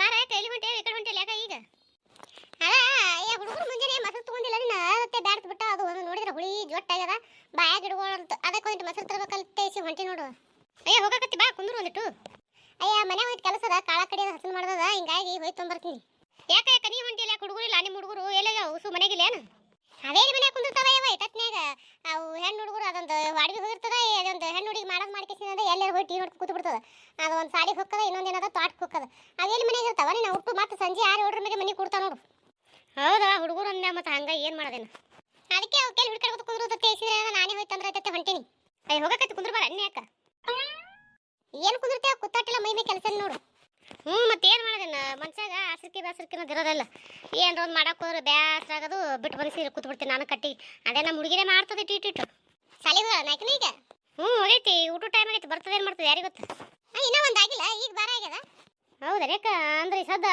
ಬಾರ, ಕೈಲಿ ಹೊಂಟೆ, ಈ ಕಡೆ ಹೊಂಟೇಲಿ ಯಾಕ ಈಗ. ಅಲ್ಲ ಏ ಹುಡುಗರು ಮುಂಜಾನೆ ಮೊಸರು ತಗೊಂಡಿಲ್ಲ ನೀನು ಅದಕ್ಕೆ ಬ್ಯಾಡ್ತು ಬಿಟ್ಟ, ಅದು ಒಂದು ನೋಡಿದ್ರೆ ಹುಳಿ ಜೊಟ್ಟಾಗ್ಯದ. ಬಾಯಾಗ ಅಂತ ಅದಕ್ಕೆ ಒಂದು ಮೊಸರು ತರಬೇಕಂತ ತೇಸಿ ಹೊಂಟಿ ನೋಡು. ಅಯ್ಯ, ಹೋಗಕತ್ತಿ ಬಾ, ಕುಂದ್ರು ಒಂದಿಟ್ಟು ಅಯ್ಯ ಮನೆ ಹೋಯ್ತು ಕೆಲಸದ ಕಾಳ ಕಡೆ ಹಸನ್ ಮಾಡ್ದದ, ಹಿಂಗಾಗಿ ಹೋಯ್ತು ತೊಂಬರ್ತೀನಿ. ಯಾಕ ಯಾಕ ನೀ ಹೊಂಟಿಲ್ಲ, ಹುಡುಗರು ಇಲ್ಲ ನಿಮ್ಮ ಹುಡುಗರು ಎಲ್ಲ ಉಸು ಮನೆಗಿಲ್ಲ ಏನು ಅದೇ ಮನೆ ಕುಂದಿರ್ತಾವ ಯಾವ ಇಟ್ಟತ್ನ್ಯಾಗ ಅವು ಹೆಣ್ಣು ಹುಡುಗರು ಅದೊಂದು ಅಡಿಗೆ ಹೋಗಿರ್ತದ ಅದೊಂದು ಹೆಣ್ಣು ಹುಡುಗಿ ಮಾಡೋದು ಮಾಡ್ಕೇಸಿಂದ ಎಲ್ಲರೂ ಹೋಗಿ ಟೀ ನೋಡ್ಕೊಂಡು ಕೂತು ಬಿಡ್ತದ ಅದು ಒಂದು ಸಾಡಿಗೆ ಹೊಕ್ಕದ, ಇನ್ನೊಂದು ಏನದ ತೋಟಕ್ಕೆ ಹೋಗ್ತದ ಅವೆಲ್ಲಿ ಮನೆಗೆ ಇರ್ತಾವ? ನೀನು ಹುಟ್ಟು ಮತ್ತೆ ಸಂಜೆ ಆರು ಏಳರ ಮೇಲೆ ಮನೆಗೆ ಕೊಡ್ತಾವ ನೋಡು. ಹೌದಾ? ಹುಡುಗರು ಅಂದ ಮತ್ತೆ ಹಂಗ ಏನು ಮಾಡೋದೇನು? ಅದಕ್ಕೆ ಅವು ಹುಡುಕಡೆ ಹುಡ್ಕಾಡ್ಕೊತ ಕುಂದ್ರು ತೇಸಿದ್ರೆ ನಾನೇ ಹೋಯ್ತಂದ್ರೆ ಆಯ್ತತ್ತೆ ಹೊಂಟೀನಿ. ಅಯ್ಯ ಹೋಗಕತ್ತಿ ಕುಂದ್ರ ಅನ್ಯಾಕ ಏನು ಕುಂದಿರ್ತೇವೆ? ಕುತ್ತಾಟಿಲ್ಲ ಮೈ ಮೈ ಕೆಲಸ ನೋಡು. ಹ್ಞೂ ಮತ್ತೆ ಏನು ಮಾಡೋದೇನು ಮನ್ಸಾಗ ಆಸರಿಕೆ ಬೇಸರಿಕೆ ಅನ್ನೋದು ಇರೋದಲ್ಲ. ಏನಾರ ಒಂದು ಮಾಡಕ್ಕೆ ಹೋದ್ರೆ ಬೇಸರ ಆಗೋದು ಬಿಟ್ಟು ಬಂದು ಸೀರೆ ಕೂತ್ ಬಿಡ್ತೀನಿ ನಾನು ಕಟ್ಟಿ. ಅದೇ ನಮ್ಮ ಹುಡುಗಿನೇ ಮಾಡ್ತದೆ ಟಿ ಇಟ್ಟು. ಸಾಲಿಗೆ ನಾಯ್ಕನೀಗ ಹ್ಞೂ ಹೋಗೈತಿ. ಊಟ ಟೈಮ್ ಆಗೈತಿ ಬರ್ತದೆ ಏನು ಮಾಡ್ತದೆ ಯಾರಿಗೆ ಗೊತ್ತು? ಹಾಂ ಇನ್ನೂ ಒಂದು ಆಗಿಲ್ಲ? ಈಗ ಬಾರ ಆಗ್ಯದ? ಹೌದಾ ರೇಕ ಅಂದ್ರೆ ಈ ಸದ್ದ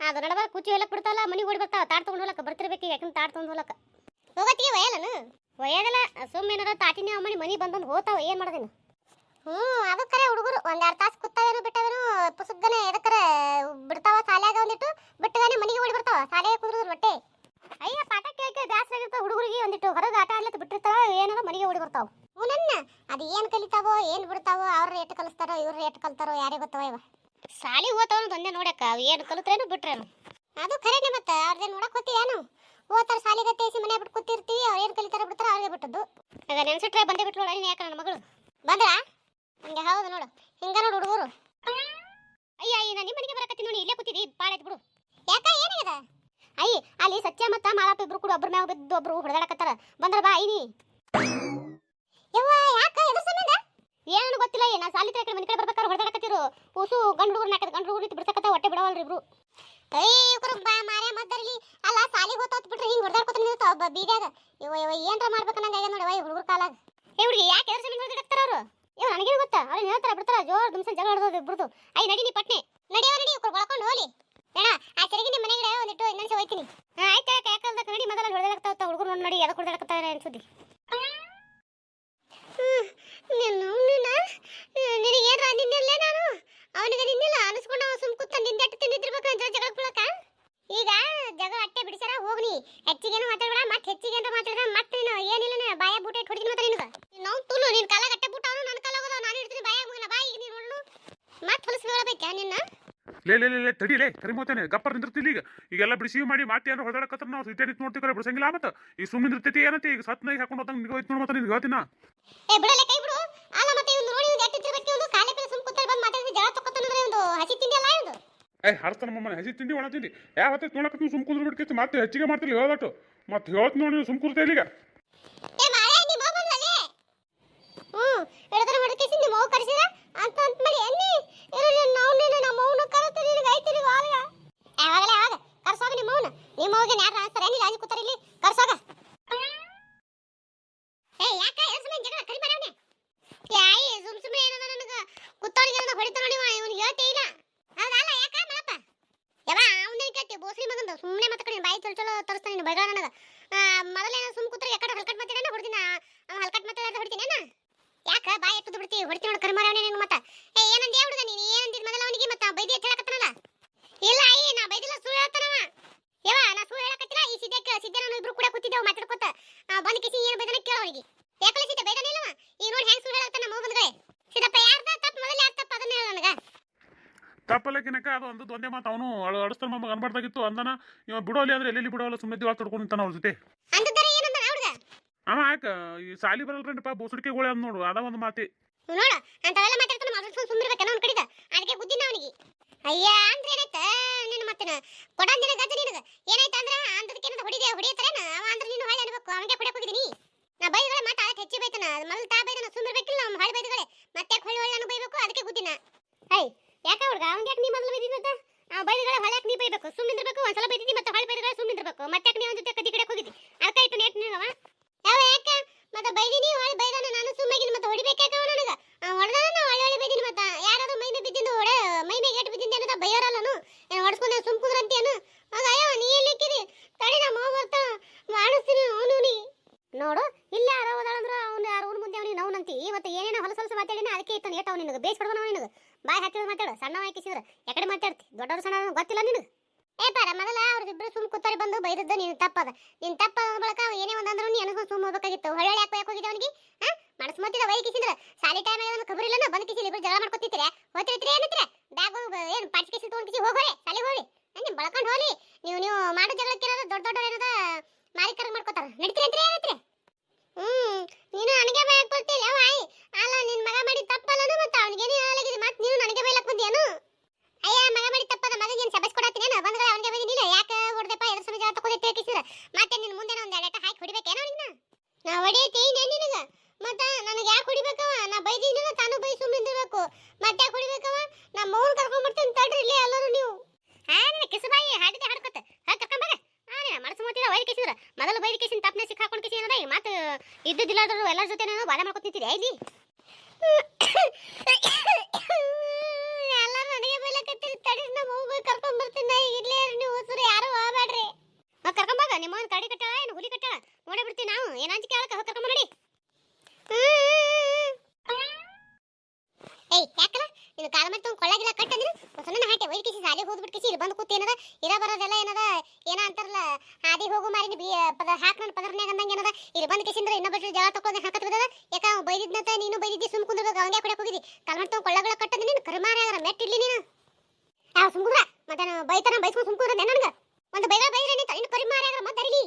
ಅದು ನಡಬಾರ ಕುಚ್ಚಿ ಹೊಲಕ್ಕೆ ಬಿಡ್ತಾವಲ್ಲ ಮನೆಗೆ ಓಡಿ ಬರ್ತಾವ ತಾಟ್ ತೊಗೊಂಡು ಹೊಲಕ್ಕೆ ಬರ್ತಿರ್ಬೇಕು ಈಗ ಯಾಕಂದ್ರೆ ತಾಟ್ ತೊಗೊಂಡು ಹೊಲಕ್ಕೆ ಹೋಗತ್ತೀವಿ ಒಯ್ಯಲ್ಲನು ಒಯ್ಯೋದಲ್ಲ ಸುಮ್ಮನೆ ಏನಾರ ತಾಟಿನ ಮನೆ ಮನೆ ಬಂದಂದು ಹೋತಾವ ಏನು ಮಾಡೋದೇನು? ಹ್ಞೂ ಅದು ಕರೆ ಹುಡುಗರು. ಒಂದೆರಡು ತಾಸು ಕುತ್ತವೇನು ಬಿಟ್ಟವೇನು ಪುಸುಗ್ಗನೆ ಎದಕ್ಕರೆ ಬಿಡ್ತಾವ ಸಾಲ್ಯಾಗ ಒಂದಿಟ್ಟು ಬಿಟ್ಟಗಾನೆ ಮನೆಗೆ ಓಡಿ ಬರ್ತಾವ ಸಾಲಿಗೆ ಕುಂದ್ರದ್ರ ಬಟ್ಟೆ ಅಯ್ಯ ಪಾಠ ಕೇಳಕ್ಕೆ ಬ್ಯಾಸರ ಆಗಿರ್ತಾವ ಹುಡುಗರಿಗೆ ಒಂದಿಟ್ಟು. ಹೊರಗೆ ಆಟ ಆಡ್ಲಿಕ್ಕೆ ಬಿಟ್ಟಿರ್ತಾವ ಏನಾರ ಮನೆಗೆ ಓಡಿ ಬರ್ತಾವ. ಹ್ಞೂ ನನ್ನ. ಅದು ಏನು ಕಲಿತಾವೋ ಏನು ಬಿಡ್ತಾವೋ ಅವ್ರ ರೇಟ್ ಕಲಿಸ್ತಾರೋ ಇವ್ರ ರೇಟ್ ಕಲ್ತಾರೋ ಯಾರೇ ಗೊತ್ತವ ಇವ? ಸಾಲಿ ಓತವನು ಬಂದೆ ನೋಡಕ್ಕ ಅವು ಏನು ಕಲಿತ್ರೇನು ಬಿಟ್ರೇನು. ಅದು ಖರೇನೆ ಮತ್ತೆ ಅವ್ರದ್ದೇನು ನೋಡಕ್ ಹೋಗ್ತೀಯೇನು ಓದ್ತಾರ ಸಾಲಿಗೆ ತೇಸಿ ಮನೆ ಬಿಟ್ಟು ಕೂತಿರ್ತೀವಿ ಅವ್ರು ಏನು ಕಲಿತಾರ ಬಿಡ್ತಾರ ಅವ್ರಿಗೆ ಬಿಟ್ಟದ್ದು. ಆಗ ನೆನ್ಸಿಟ್ರೆ ಬಂದೇ ಬಿಟ್ಟು ನೋಡ ಯಾಕೆ ನನ್ನ ಮಗಳು? ಬಂದ್ರಾ? ಹಂಗೆ ಹೌದು ನೋಡು. ಹಿಂಗ ನೋಡು ಹುಡುಗರು. ಅಯ್ಯ ಅಯ್ಯ ನಾನು ನಿಮ್ಮ ಮನೆಗೆ ನೋಡಿ, ಇಲ್ಲೇ ಕೂತಿದ್ದಿ ಭಾಳ ಬಿಡು. ಯಾಕ, ಏನಾಗ್ಯದ? ಅಯ್ಯ, ಅಲ್ಲಿ ಸತ್ಯ ಮತ್ತ ಮಾಳಪ್ಪ ಇಬ್ರು ಕೂಡ ಒಬ್ರ ಮ್ಯಾಗ ಬಿದ್ದು ಒಬ್ರು ಹೊಡೆದಾಡಕತ್ತಾರ. ಬಂದ್ರ ಬಾ, ಐನಿ. ಯವ್ವ, ಯಾಕ, ಎದ್ರ ಸಂಬಂಧ? ಏನು ಗೊತ್ತಿಲ್ಲ ನಾ ಸಾಲಿ ಕಡೆ ಮನೆ ಕಡೆ ಬರ್ಬೇಕಾದ್ರೆ ಹೊಡೆದಾಡಕತ್ತಿರು. ಉಸು ಗಂಡು ಹುಡುಗರು ನಾಕದ ಗಂಡು ಹುಡುಗರು ಬಿಡ್ಸಕತ್ತ ಹೊಟ್ಟೆ ಬಿಡವಲ್ರಿ ಇಬ್ರು. ಏಯ್ ಇವ್ರು ಬಾ ಮಾರೇ ಮದ್ದರ್ಲಿ. ಅಲ್ಲ, ಸಾಲಿಗೆ ಹೋತಾತ್ ಬಿಟ್ರೆ ಹಿಂಗ್ ಹೊಡೆದಾಡ್ಕೊತ ಒಬ್ಬ ಬೀದ್ಯಾಗ. ಇವ ಇವ ಏನ್ರ ಮಾಡ್ಬೇಕನ್ನಂಗ ಆಗ್ಯಾದ ನೋಡಿ ಹುಡುಗರು ಕಾಲಾಗ. ಏ, ಹುಡುಗಿ, ಯಾಕೆ ಎದ್ರ ಸಂಬಂಧ ಹೊಡೆದಾಡ್ತಾರ ಅವರು? ಇವ್ ನನಗೇನು ಗೊತ್ತಾ? ಅವ್ರು ಹೇಳ್ತಾರ, ಬಿಡ್ತಾರ? ಜೋರ್ ದುಮ್ಸ ಜಗಳ ಹೊಡೆದೋದು ಇಬ್ರದು. ಐ, ನಡಿ ನೀ ಪಟ್ನೆ. ನಡಿಯೋ ನಡಿ ಒಳ್ಕೊಂಡು ಹೋಲಿ ಬೇಡ ಆ ಚರಿಗೆ ನಿಮ್ಮ ಮನೆಗೆ ಒಂದಿಟ್ಟು ಇನ್ನೊಂದ್ಸ ಹೋಯ್ತೀನಿ ಆಯ್ತು ಯಾಕೆ ಯಾಕಂದ್ರೆ ನಡಿ ಮೊದಲ ಹೊಡೆದಾಡ್ತಾವ ಹುಡುಗರು ನೋಡಿ ನೋಡಿ ಅದಕ್ಕೆ ಹೊಡೆದಾಡ್ತಾರ ಅನ್ಸುದ್ದಿ ನೀನು ನಿನ್ನ ನಿನಗೇನ್ರ ನಿನ್ನಿಲ್ಲ ನಾನು ಅವನಿಗೆ ನಿನ್ನಿಲ್ಲ ಅನಿಸ್ಕೊಂಡು ಅವ ಸುಮ್ ಕೂತ ನಿಂದೆಟ್ಟು ತಿಂದಿದ್ದಿರ್ಬೇಕು ಅಂತ ಜಗಳ ಕುಳಕ ಈಗ ಜಗಳ ಅಟ್ಟೆ ಬಿಡಿಸ್ಯಾರ ಹೋಗ್ನಿ ಹೆಚ್ಚಿಗೇನು ಮಾತಾಡ್ಬೇಡ ಮತ್ತೆ ಹೆಚ್ಚಿಗೇನು ಮಾತಾಡಿದ್ರೆ ಮತ್ತೆ ನೀನು ಏನಿಲ್ಲ ನೀನು ಬಾಯ ಬೂಟ ಇಟ್ಟು ಹೊಡಿತೀನಿ ಮಾತ್ರ ನಿನಗೆ ನಾವು ತುಳು ನಿನ್ನ ಕಾಲ ಗಟ್ಟೆ ಬೂಟ ಅವನು ನನ್ನ ಕಾಲ ಹೋಗೋದು ನಾನು ಇಡ್ತೀನಿ ಬಾಯ ಮುಗಿನ ಬಾಯಿ ಈಗ ನೀನು ನೋಡು ಮತ್ತೆ ಹೊಲಸು ಬೀಳಬೇಕಾ ನಿನ್ನ? ಲೇ ಲೇ ಲೇ ಲೇ ಕರಿ ಕರಿಮೋತಾನೆ ಗಪ್ಪರ್ ನಿಂದಿರ್ತಿಲ್ಲ ಈಗ. ಈಗೆಲ್ಲ ಬಿಡಿಸಿ ಮಾಡಿ ಮತ್ತೆ ಏನೋ ಹೊಡೆದಾಡಕತ್ರ ನಾವು ಇಟ್ಟೆ ನಿಂತು ನೋಡ್ತೀವಿ ಬಿಡಿಸಂಗಿಲ್ಲ ಮತ್ತೆ. ಈ ಸುಮ್ಮನೆ ನಿಂದಿರ್ತೈತಿ ಏನಂತ? ಈಗ ಹಾಕೊಂಡು ಹೋದಂಗೆ ನಿಗೋ ನೋಡ್ ಮತ್ತೆ ನಿನ್ಗೆ ಹೇಳ್ತೀನ. ಏ ಬಿಡಲೇ ಕೈ ಬಿಡು. ಅಲ್ಲ ಮತ್ತೆ ಇವ್ನು ನೋಡಿ ಒಂದು ಎಟ್ಟು ತಿರ್ಬೇಕು ಒಂದು ಕಾಲೇ ಮೇಲೆ ಸುಮ್ ಕೂತಾರೆ ಬಂದು ಮಾತಾಡಿದ್ರೆ ಜಗಳ ತಕ್ಕೊತಾನಂದ್ರೆ ಒಂದು ಹಸಿ ತಿಂಡಿ ಅಲ್ಲ ಇದು ಏ ಮಮ್ಮನ ಹಸಿ ತಿಂಡಿ ಒಣ ತಿಂಡಿ. ಯಾವ ಹೊತ್ತೈತೆ ನೋಡಕ್ಕೆ ನೀವು ಸುಮ್ ಕುಂದ್ರ ಬಿಡ್ಕೈತಿ ಮತ್ತೆ ಹೆಚ್ಚಿಗೆ ಮಾಡ್ತಿಲ್ಲ ಹೇಳ್ದಟ್ಟು. ಮತ್ತೆ ಹೇಳ್ತು ನೋಡಿ ನೀವು ಸುಮ್ ಕೂರ್ತಾ ಈಗ ಏ ಮಾರೇ ನಿಮ್ಮ ಅವ್ವ ಬಂದ್ಲೇ ಹ್ಮ್ ಹಿಡಿದ್ರೆ ಹೊಡಕೇಸಿ ನಿಮ್ಮ ಅವ್ವ ಕರೆಸಿದ ಅಂತ ಅಂತ ಮಾಡಿ ಎನ್ನಿ ಇರು ನಾವು ನೀನು ನಮ್ಮ ಅವ್ವನ ಕರೆಸ್ತೀನಿ ನಿನಗೆ ಐತಿ ನಿನಗೆ ಆಗ ಯಾವಾಗಲೇ ಆಗ ಕರ್ಸೋಗ ನಿಮ್ಮ ಅವ್ವನ ನಿಮ್ಮ ಅವ್ವಗೆ ಯಾರು ಅನ್ಸ್ತಾರೆ ಏನಿಲ್ಲ ಅಲ್ಲಿ ಕೂತಾರ ಇಲ್ಲಿ ಕರ್ಸೋಗ ಏ ಯಾಕ ಎದ್ರ ಸಮಯ ಜಗಳ ಕರಿ ಮಾಡವನೆ ಯಾಯಿ ಸುಮ್ ಸುಮ್ಮನೆ ಏನದ ನನಗೆ ಕುತ್ತವನಿಗೆ ಏನದ ಹೊಡಿತ ನೋಡಿ ಇವನಿಗೆ ಹೇಳ್ತೇ ಇಲ್ಲ ಹೌದಲ್ಲ ಯಾಕ ಮಳಪ್ಪ ಯವ್ವ ಅವನೇ ಕೇಳ್ತಿ ಬೋಸ್ರಿ ಮಗಂದ ಸುಮ್ಮನೆ ಮತ್ತೆ ಕಡೆ ಬಾಯಿ ಚೊಲ್ ಚೊಲೋ ತರಿಸ್ತಾನೆ ನೀನು ಬೈಗಳ ನನಗೆ ಮೊದಲೇನ ಸುಮ್ ಕೂತ್ರೆ ಯಾಕಡೆ ಹಲ್ಕಟ್ ಮಾತಾಡೋಣ ಹೊಡ್ದಿನ ಅವ ಹಲ್ಕಟ್ ಮಾತಾಡೋದು ಹೊಡಿತೀನೇನ ಯಾಕ ಬಾಯಿ ಎತ್ತು ಬಿಡ್ತಿ? ಹೊಡಿತಿ ನೋಡಿ ಕರ್ಮಾರವನೇ ನಿನ್ನ ಮತ್ತ. ಏ ಏನಂದಿ? ಹುಡುಗ ನೀನು? ಏನಂದಿದ್ ಮೊದಲ ಅವನಿಗೆ? ಮತ್ತ ಬೈದಿ ಅಂತ ಹೇಳಕತ್ತನಲ್ಲ? ಇಲ್ಲ ಅಯ್ಯ ನಾ ಬೈದಿಲ್ಲ ಸುಳ್ಳು ಹೇಳ್ತಾನವ ಯವ್ವ ನಾ ಸುಳ್ಳು ಹೇಳಕತ್ತಿಲ್ಲ ಈ ಸಿದ್ಧಕ್ಕೆ ಸಿದ್ದೆ ನಾನು ಇಬ್ರು ಕೂಡ ಕೂತಿದ್ದೆವು ಮಾತಾಡ್ಕೊತ. ಬಂದ್ ಕಿಸಿ ಏನು ಬೈದನ ಕೇಳೋ ಅವನಿಗೆ. ಯಾಕಲೆ ಸಿದ್ಧ ಬೈದನ ಇಲ್ಲವ ಈಗ ನೋಡಿ ಹೆಂಗ್ ಸುಳ್ಳು ಹೇಳತ್ತಾನ ಮಗು ಬಂದ್ಗಡೆ ಸಿದ್ದಪ್ಪ ಯಾರ್ದ ತಪ್ಪು ಮೊದಲು ಯಾರು ತಪ್ಪು ಅದನ್ನ ಹೇಳ ನನಗ. ತಪ್ಪಲಕಿನಕ ಅದು ಒಂದು ಒಂದೇ ಮಾತು. ಅವನು ಅಡಸ್ತಾನ ಮಮ್ಮ ಅನ್ಬಾರ್ದಾಗಿತ್ತು. ಅಂದನ ಇವ ಬಿಡೋಲಿ ಅಂದ್ರೆ ಎಲ್ಲೆಲ್ಲಿ ಬಿಡೋಲ್ಲ ಸುಮ್ಮನೆ ದಿವಾಗ ತೊಡ್ಕೊಂಡು ನಿಂತಾನ ಅವ್ರ ಜೊತೆ. ಅವ ಯಾಕ ಈ ಸಾಲಿ ಬರಲ್ರಪ್ಪ ಬೋಸಡಿಕೆ ಗೋಳೆ ಅಂದ್ ನೋಡು, ಅದ ಒಂದು ಮಾತಿ. ನೋಡು ಅಂತವೆಲ್ಲ ಮಾತಾಡ್ತಾನೆ ಮೊದಲು ಸುಮ್ ಸುಮ್ಮಿರ್ಬೇಕನ್ನ ಅವ್ನ ಕಡಿದ ಅದಕ್ಕೆ ಬುದ್ಧಿನ ಅವನಿಗೆ. ಅಯ್ಯ, ಅಂದ್ರೆ ಏನಾಯ್ತ? ನಿನ್ನ ಮತ್ತನ? ಕೊಡಂದಿನ ಗಜ ನಿನಗ. ಏನಾಯ್ತ ಅಂದ್ರ ಅಂದದಕ್ಕೆ ಏನದ ಹೊಡಿದೆ ಹೊಡಿಯತಾರೇನ ಅವ ಅಂದ್ರೆ ನೀನು ಹೊಳೆ ಅನ್ಬೇಕು, ಅವನಿಗೆ ಕೊಡಕ್ ಹೋಗಿದ್ದೀನಿ. ನಾ ಬೈಗಳ ಮಾತು, ಅದಕ್ಕೆ ಹೆಚ್ಚಿ ಬೈತನ. ಮೊದಲು ತಾ ಬೈದನ ಸುಮ್ಮಿರ್ಬೇಕಿಲ್ಲ ನಮ್ಮ ಹೊಳೆ ಬೈದಗಳೇ. ಮತ್ತೆ ಯಾಕೆ ಹೊಳೆ ನಾನು ಬೈಬೇಕು ಅದಕ್ಕೆ ಬುದ್ಧಿನ ಐ ಯಾಕ ಹುಡುಗ? ಅವ್ನಿಗೆ ಯಾಕೆ ನೀ ಮೊದಲು ಬೈದಿದ್ದ ಆ ಬೈದಗಳ ಹೊಳ್ಯಾಕ ನೀ ಬೈಬೇಕು? ಸುಮ್ಮನಿರ್ಬೇಕು ಒಂದ್ಸಲ ಬೈದಿದ್ದಿ ಮತ್ತೆ ಹೊಳೆ ಬೈದಗಳ ಸುಮ್ಮನಿರ್ಬೇಕು ಮತ್ತೆ ಯಾಕೆ ನೀ ಅವನ ಜೊತೆ ಕದಿ ಕಡೆ ಹೋಗಿದ್ದಿ ಅದಕ್ಕೆ ಆಯ್ತು ನೇಟ್ ನಿನಗವ ಯಾವ ಯಾಕ ಮತ್ತೆ ಬೈದಿನಿ ಹೊಳೆ ಬೈದಾನ ನಾನು ಸುಮ್ಮಾಗಿನಿ ಮತ್ತೆ ಹೊಡಿಬೇಕಾಕ ನನಗ ಹೊಡೆದಾನ ನಾ ಹೊಳೆ ಹೊಳೆ ಬೈದಿನಿ ಮತ್ತೆ ಯಾರಾದ್ರೂ ಮೈ ಮೇ ಬಿದ್ದಿಂದು ಹೊಡೆ ಮೈ ಮೇ ಗೇಟ್ ಬಿದ್ದಿಂದ ಏನದ ಬೈಯೋರಲ್ಲನು ಏನು ಹೊಡ್ಸ್ಕೊಂಡೆ ಸುಮ್ ಕುದ್ರಂತೇನು ಆಗ ನೀ ಎಲ್ಲಿಕ್ಕಿರಿ ತಡಿ, ನಮ್ಮ ಅವ್ವ ಬರ್ತಾ ಮಾಡಿಸ್ತೀನಿ ನೋಡು, ಇಲ್ಲ ಯಾರೋ ಹೋದಾಳಂದ್ರ ಅವ್ನು ಯಾರು ಅವ್ನ ಮುಂದೆ ಅವನಿಗೆ ನೋವು ಅಂತಿ. ಇವತ್ತು ಏನೇನೋ ಹೊಲಸ ಹೊಲಸ ಮಾತಾಡಿನ ಅದಕ್ಕೆ ಇತ್ತು ಏಟ ಅವ್ನು ನಿನಗೆ. ಬೇಸ್ ಬಿಡ್ತಾನ ನಿನಗೆ. ಬಾಯ್ ಹಾಕಿದ್ರೆ ಮಾತಾಡು. ಸಣ್ಣ ಹಾಕಿಸಿದ್ರೆ ಯಾಕಡೆ ಮಾತಾಡ್ತಿ. ದೊಡ್ಡವ್ರ ಸಣ್ಣ ಗೊತ್ತಿಲ್ಲ ನಿನಗೆ. ಏ, ಪಾರ, ಮೊದಲ ಅವ್ರಿಬ್ರು ಸುಮ್ ಕೂತಾರಿ ಬಂದು ಬೈದದ್ದು ನೀನು ತಪ್ಪದ. ನಿನ್ ತಪ್ಪದ ಬಳಕ ಏನೇ ಒಂದಂದ್ರು ನೀ ಅನುಭವ ಸುಮ್ ಹೋಗ್ಬೇಕಾಗಿತ್ತು. ಹೊಳ್ಳೆ ಯಾಕೆ ಯಾಕೆ ಹೋಗಿದ್ದೆ ಅವನಿಗೆ? ಹಾ ಮನಸ್ಸು ಮತ್ತಿದ ವೈ ಸಾಲಿ ಟೈಮ್ ಆಗ ಖಬರ್ ಇಲ್ಲ ಬಂದು ಕಿಸಿಲಿ. ಇಬ್ರು ಜಗಳ ಮಾಡ್ಕೊತಿರ್ತೀರ ಹೋಗ್ತಿರ್ತೀರಿ ಏನತ್ರಿ? ಏನು ಪಾಚ್ ಕಿಸಿ ಹೋಗೋರಿ ಹೋಗೋರೆ ಸಾಲಿ ಹೋಗಿ ನಿಮ್ ಬಳಕೊಂಡು ಹೋಲಿ ನೀವು ನೀವು ಮಾಡೋ ಜಗಳಕ್ಕೆ ಇರೋದು ದೊಡ್ಡ ದೊಡ್ಡ ಏನದ ಮಾರಿ ಕರ್ಗ್ ಮಾಡ್ಕೊತಾರ ಅಂತ ಏನತ್ರಿ ಹ್ಮ್, ನೀನು ನನಗೆ ಬೈಕ್ ಬರ್ತಿಲ್ಲ ಆಯ್ ಅಲ್ಲ, ನಿನ್ ಮಗ ಮಾಡಿ ತಪ್ಪಲ್ಲನು ಮತ್ತೆ ಅವನಿಗೇನು ಹೇಳಲಾಗಿದೆ ಮತ್ತೆ ನೀನು ನನಗೆ ಬೈಲಕ್ಕೆ ಬಂದಿಯೇನು? ಅಯ್ಯ, ಮಗ ಮಾಡಿ ತಪ್ಪದ ಮಗಗೆ ಏನು ಸಬಸ್ ಕೊಡತ್ತೀನೇನು ಬಂದ್ರೆ ಅವನಿಗೆ ಬೈದಿನಿಲ್ಲ ಯಾಕೆ ಹೊಡೆದಪ್ಪ? ಎದ್ರ ಸಮಯ ಜಾಗ ತಗೋದೆ ಕಿಸಿರ ಮತ್ತೆ ನಿನ್ ಮುಂದೆ ಒಂದು ಎರಡು ಹಾಕಿ ಹೊಡಿಬೇಕೇನೋ ನಿನ್ನ? ನಾ ಹೊಡಿಯತಿ ನೇನು ನಿನಗೆ. ಮತ್ತ ನನಗೆ ಯಾಕೆ ಹೊಡಿಬೇಕವ ನಾ ಬೈದಿನಿಲ್ಲ ತಾನು ಬೈ ಸುಮ್ಮನೆ ನಿಂದಿರ್ಬೇಕು ಮತ್ತೆ ಯಾಕೆ ಹೊಡಿಬೇಕವ ನಾ ಮೌನ್ ಕರ್ಕೊಂಡ್ ಬರ್ತೀನಿ ತಡ್ರಿ ಇಲ್ಲೇ ಎಲ್ಲರೂ ನೀವು ಹಾ ನಿನ್ನ ಕಿಸಬಾಯಿ ಹಾಡಿದೆ ಹಾಡ್ಕೊತ ಹಾ ಕರ್ಕೊಂಡ್ ಬರ ಹಾ ನೀನು ಮನಸ್ಸು ಮಾಡ್ತಿದ್ದ ವೈರ್ ಕಿಸಿದ್ರ ಮೊದಲು ಬೈರ್ ಕಿಸಿನ ತಪ್ಪನೆ ಸಿಕ್ಕ ಹಾಕೊಂಡು ಕಿಸಿ ಏನದ ಮತ್ತೆ ಬಾಳೆ ಮಾಡ್ಕೊತಿದ್ದೀರಿ ಇಲ್ಲಿ. ಎಲ್ಲ ನನಗೆ ಬೈಲಕತ್ತೀರಿ ತಡಿ ನಮ್ಮ ಅವ್ವ ಕರ್ಕೊಂಡ್ ಬರ್ತೀನಿ. ನಾ ಈಗ ಇಲ್ಲೇ ನೀವು ಹೊಸರು ಯಾರು ಹೋಗ್ಬೇಡ್ರಿ. ಹಾ ಕರ್ಕೊಂಬಾಗ ನಿಮ್ಮ ಒಂದು ಕಡಿ ಕಟ್ಟಾಳ, ಏನು ಹುಲಿ ಕಟ್ಟಾಳ? ನೋಡಿ ಬಿಡ್ತೀನಿ ನಾವು. ಏನಂತ ಕೇಳಕ ಹೋಗಿ ಕರ್ಕೊಂಬ ನೋಡಿ ಏಯ್, ಯಾಕಲ್ಲ? ಇದು ಕಾಲ ಮತ್ತೆ ಹಾಟೆ ವೈಟ್ ಕಿಸಿ ಹೋದ್ಬಿಟ್ಟು ಕಿಸಿ ಇಲ್ಲಿ ಬಂದು ಕೂತಿ ಏನದ? ಇರ ಬರೋದೆಲ್ಲ ಏನದ? ಏನ ಅಂತಾರಲ್ಲ ಹಾದಿ ಹೋಗು ಮಾರಿನ ಬಿ ಪದ, ಹಾಕ್ ನನ್ನ ಪದರ್ನ್ಯಾಗ ಅಂದಂಗೆ ಏನದ? ಇಲ್ಲಿ ಬಂದು ಕಿಸಿಂದ್ರ ಇನ್ನ ಜಗಳ ತಕೊಂಡ್ ಹಾಕತ್ ಬಿಡದ? ಯಾಕ ಬೈದಿದ್ನಂತ ನೀನು ಬೈದಿದ್ದಿ ಸುಮ್ ಕುಂದ್ರಬೇಕು ಅವಂಗೆ ಕುಡಿಯಕ್ ಹೋಗಿದಿ ಕಲ್ಮಟ್ ತಗೊಂಡು ಕೊಳ್ಳಗಳ ಕಟ್ಟದ ನೀನು? ಕರ್ಮಾರ ಮೆಟ್ ಇಲ್ಲಿ ನೀನು? ಯಾವ ಸುಮ್ಕುದ್ರ ಮತ್ತೆ ನಾನು ಬೈತಾನ, ಬೈಸ್ಕೊಂಡು ಸುಮ್ಕುದ್ರ ನನಗ? ಒಂದು ಬೈಗಳ ಬೈದ್ರೆ ಇನ್ನು ಕರಿಮಾರ ಮತ್ತೆ ಅರಿಲಿ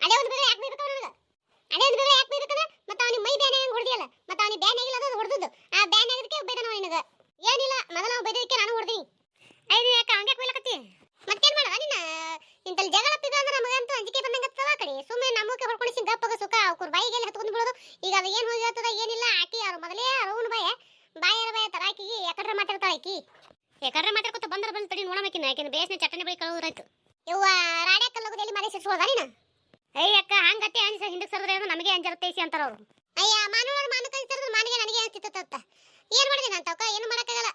ಅದೇ ಒಂದು ಬೇರೆ ಯಾಕೆ ಬೈಬೇಕು ನನಗ ಅದೇ ಒಂದು ಬೇರೆ ಯಾಕೆ ಬೈಬೇಕಂದ್ರೆ ಮತ್ತೆ ಅವನಿಗೆ ಮೈ ಬ್ಯಾನ್ ಹೆಂಗ್ ಹೊಡೆದಿಯಲ್ಲ ಮತ್ತೆ ಅವನಿಗೆ ಬ್ಯಾನ್ ಆಗಿಲ್ಲ ಅದು ಹೊಡೆದದ್ದು ಆ ಬ್ಯಾನ್ ಆಗಿದ್ದಕ್ಕೆ ಬೈದಾನ ನಿನಗ ಏನಿಲ್ಲ ಮೊದಲ ನಾವು ಬೈದಕ್ಕೆ ನಾನು ಹೊಡೆದಿನಿ ಐದು ಯಾಕೆ ಹಂಗೆ ಬೈಲಕತ್ತಿ ಮತ್ತೇನ್ ಮಾಡದ ನಿನ್ನ ಇಂತಲ್ಲಿ ಜಗಳ ಪಿಗ ಅಂದ್ರೆ ನಮಗಂತೂ ಅಂಜಿಕೆ ಬಂದಂಗತ್ತವ ಕಡೆ. ಸುಮ್ಮನೆ ನಮ್ಮಕ್ಕೆ ಹೊಡ್ಕೊಂಡು ಗಪ್ಪಗ ಸುಖ ಅವ್ರ ಬಾಯಿಗೆಲ್ಲ ಹತ್ಕೊಂಡು ಬಿಡೋದು ಈಗ ಅದು ಏನು ಹೋಗಿರ್ತದ ಏನಿಲ್ಲ. ಆಕಿ ಯಾರು ಮೊದಲೇ ಅರವನ ಬಾಯ. ಬಾಯರ ಬಾಯ ತರ ಆಕಿಗೆ ಯಾಕಡ್ರ ಮಾತಾಡ್ತಾಳ ಆಕಿ. ಯಾಕಡ್ರ ಮಾತಾಡ್ಕೊತ ಬಂದ್ರ ಬಂದ್ ತಡಿ ನೋಡಮಕಿನ ಆಕಿನ. ಬೇಸ್ನ ಚಟ್ಟನೆ ಬಳಿ ಕಳೋದ್ರಾಯ್ತು ಇವ್ವ ರಾಡ್ಯಾಕ ಕಲ್ಲೋಗದಲ್ಲಿ ಮನೆ ಸಿರ್ಸೋದ ನೀನು? ಅಯ್ಯ ಅಕ್ಕ, ಹಂಗತ್ತೆ ಅನ್ಸ ಹಿಂದಕ್ಕೆ ಸರ್ದ್ರೆ ನಮಗೆ ಅಂಜರ್ತೈಸಿ ಅಂತಾರ ಅವ್ರು. ಅಯ್ಯ, ಮಾನವರ ಮಾನಕ ಸರಿದ್ರೆ ಮಾನಿಗೆ ನನಗೆ ಅನ್ಸಿತ್ತ ಏನ್ ಮಾಡಿದೆ ನಾನು ತವಕ? ಏನು ಮಾಡಕ್ಕಾಗಲ್ಲ.